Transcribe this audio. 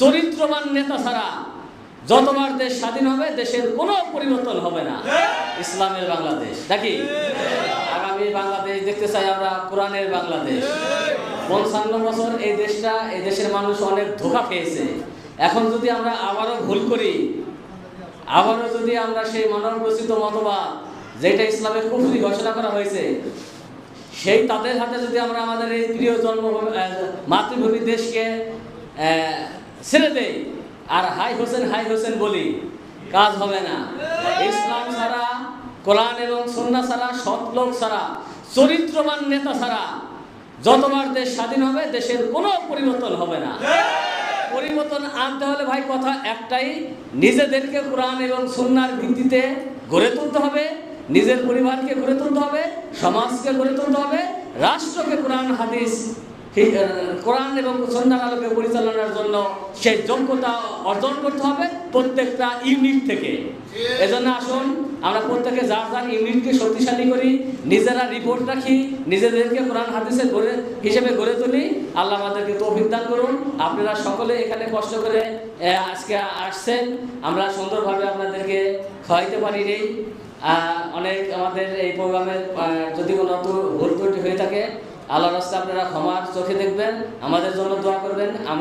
চরিত্রবান নেতা ছাড়া যতবার দেশ স্বাধীন হবে দেশের কোনো পরিবর্তন হবে না। ইসলামের বাংলাদেশ। নাকি? আগামী বাংলাদেশ দেখতে চাই আমরা কোরআনের বাংলাদেশ। পঞ্চান্ন বছর এই দেশটা এই দেশের মানুষ অনেক ধোকা খেয়েছে। এখন যদি আমরা আবারও ভুল করি আবারও যদি আমরা সেই মানব রচিত মতবাদ যেটা ইসলামের কুফরি ঘোষণা করা হয়েছে সেই তাদের হাতে যদি আমরা আমাদের এই প্রিয় জন্ম মাতৃভূমি দেশকে ছেড়ে দেই। আর হাই হোসেন হাই হোসেন বলি, কাজ হবে না। ইসলাম ছাড়া, কোরআন এবং সন্না ছাড়া, সৎ ছাড়া, চরিত্রবান নেতা ছাড়া যতবার দেশ স্বাধীন হবে, দেশের কোনো পরিবর্তন হবে না। পরিবর্তন আনতে হলে ভাই কথা একটাই, নিজেদেরকে কোরআন এবং সুন্নার ভিত্তিতে গড়ে তুলতে হবে, নিজের পরিবারকে গড়ে তুলতে হবে, সমাজকে গড়ে তুলতে হবে, রাষ্ট্রকে কোরআন, হাদিস কোরআন এবং সন্ন্যার আলোকে পরিচালনার জন্য সেই যোগ্যতা অর্জন করতে হবে প্রত্যেকটা ইউনিট থেকে। এজন্য আসুন, আমরা প্রত্যেকে যার যার ইউনিটকে শক্তিশালী করি, নিজেরা রিপোর্ট রাখি, নিজেদেরকে কোরআন হাদিসের গড়ে, হিসেবে গড়ে তুলি। আল্লাহ আমাদেরকে তৌফিক দান করুন। আপনারা সকলে এখানে কষ্ট করে আজকে আসছেন। আমরা সুন্দরভাবে আপনাদেরকে খাওয়াইতে পারি নেই অনেক আমাদের এই প্রোগ্রামে যদি কোনো ভুল ত্রুটি হয়ে থাকে আল্লাহ রাস্তা আপনারা ক্ষমার চোখে দেখবেন। আমাদের জন্য দোয়া করবেন। আম-